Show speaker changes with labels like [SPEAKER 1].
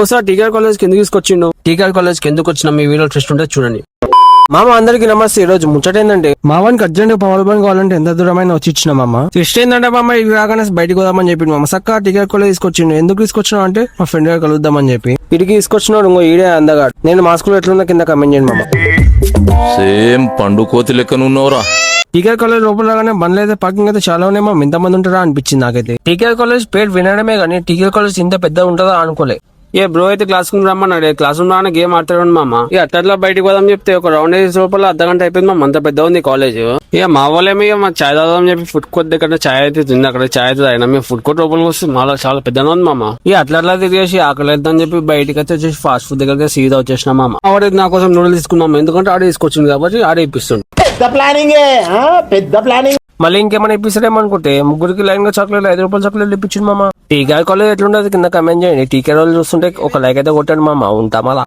[SPEAKER 1] ఒకసారి టీకార్ కాలేజ్కి ఎందుకు తీసుకొచ్చిండు. టీకార్ కాలేజ్కి ఎందుకు వచ్చిన మీ వీడియో ట్రెస్ట్ ఉంటే చూడండి.
[SPEAKER 2] మామ అందరికి నమస్తే. ఈ రోజు ముచ్చట ఏంటంటే మావానికి అర్జెంట్ పవర్ బ్యాంక్ కావాలంటే ఎంత దూరమైన వచ్చి ఇచ్చిన మామ. ఇష్ట ఏంటంటే మామ ఇది రాగానే బయటికి పోదామని చెప్పి మామ. సక్క టికెట్ కూడా తీసుకొచ్చిండు. ఎందుకు తీసుకొచ్చినావు అంటే మా ఫ్రెండ్ గారు కలుద్దామని చెప్పి. ఇడికి తీసుకొచ్చినాడు ఇంకో ఈడే అందగాడు. నేను మా స్కూల్ ఎట్లుందో కింద కమెంట్ చేయండి మామ.
[SPEAKER 3] సేమ్ పండు కోతి లెక్కనున్నవరా
[SPEAKER 2] టీకేఆర్ కాలేజ్ లోపల రాగానే బండ్లు అయితే పార్కింగ్ అయితే చాలా ఉన్నాయి మామ. ఇంతమంది ఉంటారా అనిపించింది నాకైతే. టీకేఆర్ కాలేజ్ పేరు వినడమే కానీ టీకేఆర్ కాలేజ్ ఇంత పెద్ద ఉంటుందా అనుకోలే.
[SPEAKER 1] ఏ బ్రో అయితే క్లాస్ రూమ్ రమ్మన్నాడు. క్లాస్ రూమ్ రాగానే గేమ్ ఆడతాడు మామ? ఇక అట్లా బయటికి పోదాం చెప్తే ఒక రౌండ్ వేసి లోపల అర్ధ గంట అయిపోయింది మామ. అంత పెద్ద ఉంది కాలేజ్. ఇక మా వాళ్ళేమో ఇక మా చాయ్ తాగుదాం చెప్పి ఫుడ్ కోర్ట్ దగ్గర చాయ్ అయితే తింది. అక్కడ చాయ్ అయితే తాగినా. మేము ఫుడ్ కోర్ట్ లోపలికి వస్తే మాలో చాలా పెద్దగా ఉంది మామ. ఇక అట్లా అట్లా తిరిగేసి ఆకలి అవుతుందని చెప్పి బయటికి అయితే వచ్చేసి ఫాస్ట్ ఫుడ్ దగ్గర సీదా వచ్చేసిన మామ. ఆవిడ నా కోసం నూడిల్స్ తీసుకున్నాం ఎందుకంటే ఆడే తీసుకొచ్చింది కాబట్టి ఆడే ఇప్పిస్తుంది.
[SPEAKER 2] మళ్ళీ ఇంకేమైనా ఇప్పిస్తారేమో అనుకుంటే ముగ్గురికి లైన్గా చాక్లెట్ ఐదు రూపాయల చాక్లెట్ ఇప్పించింది మామ. టీకేఆర్ కాలేజ్ ఎట్లుండదు కింద కమెంట్ చేయండి టీకే రోజు చూస్తుంటే ఒక లైక్ అయితే కొట్టండి మామ ఉంటాం అలా